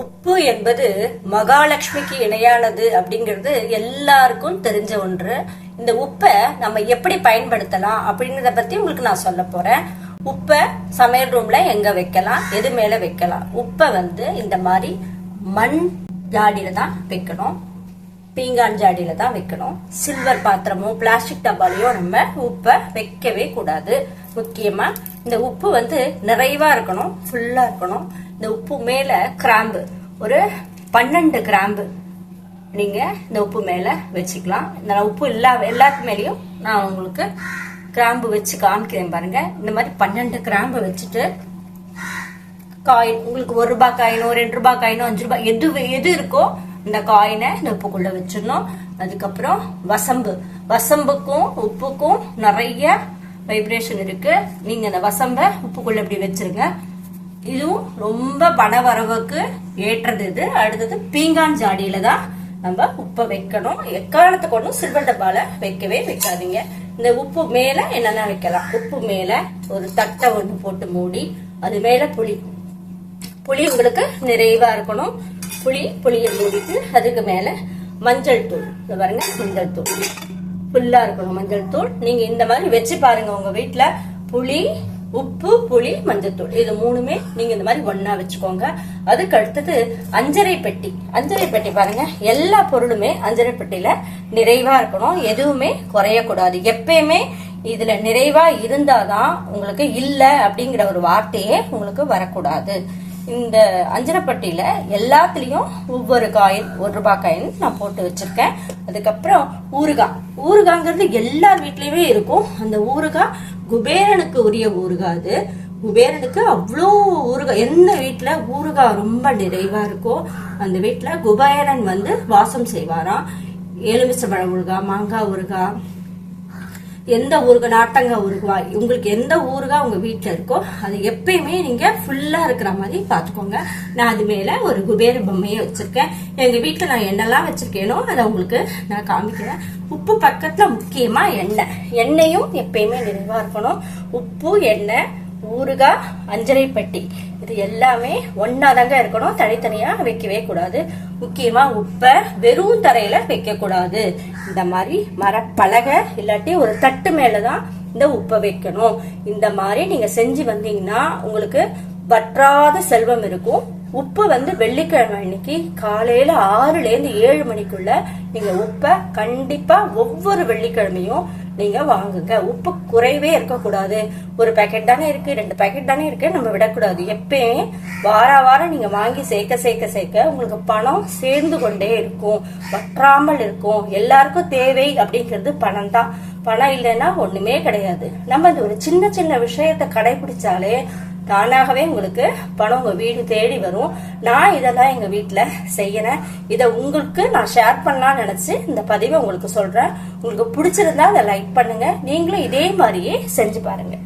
உப்பு என்பது மகாலட்சுமிக்கு இணையானது அப்படிங்கிறது எல்லாருக்கும் தெரிஞ்ச ஒன்று. இந்த உப்பை நம்ம எப்படி பயன்படுத்தலாம் அப்படிங்கறத பத்தி உங்களுக்கு நான் சொல்ல போறேன். உப்பை சமையல் ரூம்ல எங்க வைக்கலாம்? எது மேல வைக்கலாம்? உப்பை வந்து இந்த மாதிரி மண் ஜாடியில தான் வைக்கணும். பீங்கான் ஜாடியில தான் வைக்கணும். சில்வர் பாத்திரமோ பிளாஸ்டிக் டப்பாலையோ நம்ம உப்பை வைக்கவே கூடாது. முக்கியமா இந்த உப்பு வந்து நிறைவா இருக்கணும் ஃபுல்லா இருக்கணும். இந்த உப்பு மேல கிராம்பு. ஒரு பன்னெண்டு கிராம்பு. நீங்க இந்த உப்பு மேல வச்சுக்கலாம். இந்த உப்பு எல்லா எல்லாத்து மேலயும் நான் உங்களுக்கு கிராம்பு வச்சு காமிக்கிறேன் பாருங்க. இந்த மாதிரி பன்னெண்டு கிராம்பு வச்சுட்டு காயின் உங்களுக்கு ஒரு ரூபாய் காயினோ ரெண்டு ரூபாய் காயினோ அஞ்சு ரூபாய் எது எது இருக்கோ இந்த காயினை இந்த உப்புக்குள்ள வச்சிடணும். அதுக்கப்புறம் வசம்பு. வசம்புக்கும் உப்புக்கும் நிறைய வைப்ரேஷன் இருக்கு. நீங்க அந்த வசம்ப உப்புக்குள்ள இப்படி வச்சிருங்க. இதுவும் ரொம்ப பண வரவுக்கு ஏற்றது இது. அடுத்தது பீங்கான் ஜாடியில தான் நம்ம உப்பை வைக்கணும். எக்காரணத்துக்கு ஒன்றும் சில்வர் டப்பால வைக்கவே வைக்காதீங்க. இந்த உப்பு மேல என்னென்ன வைக்கலாம்? உப்பு மேல ஒரு தட்டை ஒன்று போட்டு மூடி அது மேல புளி. புளி உங்களுக்கு நிறைவா இருக்கணும். புளி புளியை மூடிட்டு அதுக்கு மேல மஞ்சள் தூள். இந்த பாருங்க மஞ்சள் தூள். ஃபுல்லா இருக்கணும் மஞ்சள் தூள். நீங்க இந்த மாதிரி வச்சு பாருங்க உங்க வீட்டுல புளி உப்பு புளி மஞ்சத்தூள். இது மூணுமே நீங்க இந்த மாதிரி ஒன்னா வச்சுக்கோங்க. அதுக்கு அடுத்தது அஞ்சரை பெட்டி. அஞ்சரை பெட்டி பாருங்க. எல்லா பொருளுமே அஞ்சரை பெட்டியில நிறைவா இருக்கணும். எதுவுமே குறையக்கூடாது. எப்பயுமே இதுல நிறைவா இருந்தாதான் உங்களுக்கு இல்ல அப்படிங்கிற ஒரு வார்த்தையே உங்களுக்கு வரக்கூடாது. இந்த அஞ்சனப்பட்டியில் எல்லாத்துலயும் ஒவ்வொரு காயின் ஒரு ரூபாய் காயின் நான் போட்டு வச்சிருக்கேன். அதுக்கப்புறம் ஊறுகாய். ஊறுகாங்கிறது எல்லார் வீட்லயுமே இருக்கும். அந்த ஊறுகாய் குபேரனுக்கு உரிய ஊறுகாய் அது. குபேரனுக்கு அவ்வளோ ஊறுகாய். எந்த வீட்டில் ஊறுகாய் ரொம்ப நிறைவாக இருக்கோ அந்த வீட்டில் குபேரன் வந்து வாசம் செய்வாராம். எலுமிச்சம்பழம் ஊறுகாய் மாங்காய் ஊறுகாய் எந்த ஊருக்கு நாட்டங்க ஊருக்குவா உங்களுக்கு எந்த ஊறுகாய் உங்க வீட்டில் இருக்கோ அது எப்பயுமே நீங்க ஃபுல்லா இருக்கிற மாதிரி பார்த்துக்கோங்க நான் அது மேல ஒரு குபேர பொம்மையை வச்சிருக்கேன். எங்க வீட்டில் நான் என்னெல்லாம் வச்சிருக்கேனோ அதை உங்களுக்கு நான் காமிக்கிறேன். உப்பு பக்கத்துல முக்கியமா எண்ணெய். எண்ணெயும் எப்பயுமே நிறைவாக இருக்கணும். உப்பு எண்ணெய் ஊறுகாய் அஞ்சரை பெட்டி. இது எல்லாமே ஒன்னாதாங்க இருக்கணும். தனித்தனியா வைக்கவே கூடாது. முக்கியமா உப்பை வெறும் தரையில வைக்க கூடாது இந்த மாதிரி மரப்பலகை இல்லாட்டி ஒரு தட்டு மேலதான் இந்த உப்பை வைக்கணும். இந்த மாதிரி நீங்க செஞ்சு வந்தீங்கன்னா உங்களுக்கு வற்றாத செல்வம் இருக்கும். உப்பு வந்து வெள்ளிக்கிழமை அன்னைக்கு காலையில ஆறுல இருந்து ஏழு மணிக்குள்ள நீங்க உப்பை கண்டிப்பா ஒவ்வொரு வெள்ளிக்கிழமையும் நீங்க வாங்குங்க. உப்பு குறைவே இருக்கக்கூடாது. ஒரு பேக்கெட் தானே இருக்கு ரெண்டு பேக்கெட் தானே இருக்கு நம்ம விடக்கூடாது. எப்பயும் வார வாரம் நீங்க வாங்கி சேர்க்க சேர்க்க சேர்க்க உங்களுக்கு பணம் சேர்ந்து கொண்டே இருக்கும். வற்றாமல் இருக்கும். எல்லாருக்கும் தேவை அப்படிங்கிறது பணம் தான். பணம் இல்லைன்னா ஒண்ணுமே கிடையாது. நம்ம இந்த ஒரு சின்ன சின்ன விஷயத்த கடைபிடிச்சாலே தானாகவே உங்களுக்கு பணம் உங்க வீடு தேடி வரும். நான் இதெல்லாம் எங்க வீட்டில் செய்யறேன். இதை உங்களுக்கு நான் ஷேர் பண்ணலாம்னு நினைச்சு இந்த பதிவை உங்களுக்கு சொல்றேன். உங்களுக்கு பிடிச்சிருந்தா அதை லைக் பண்ணுங்க. நீங்களும் இதே மாதிரியே செஞ்சு பாருங்க.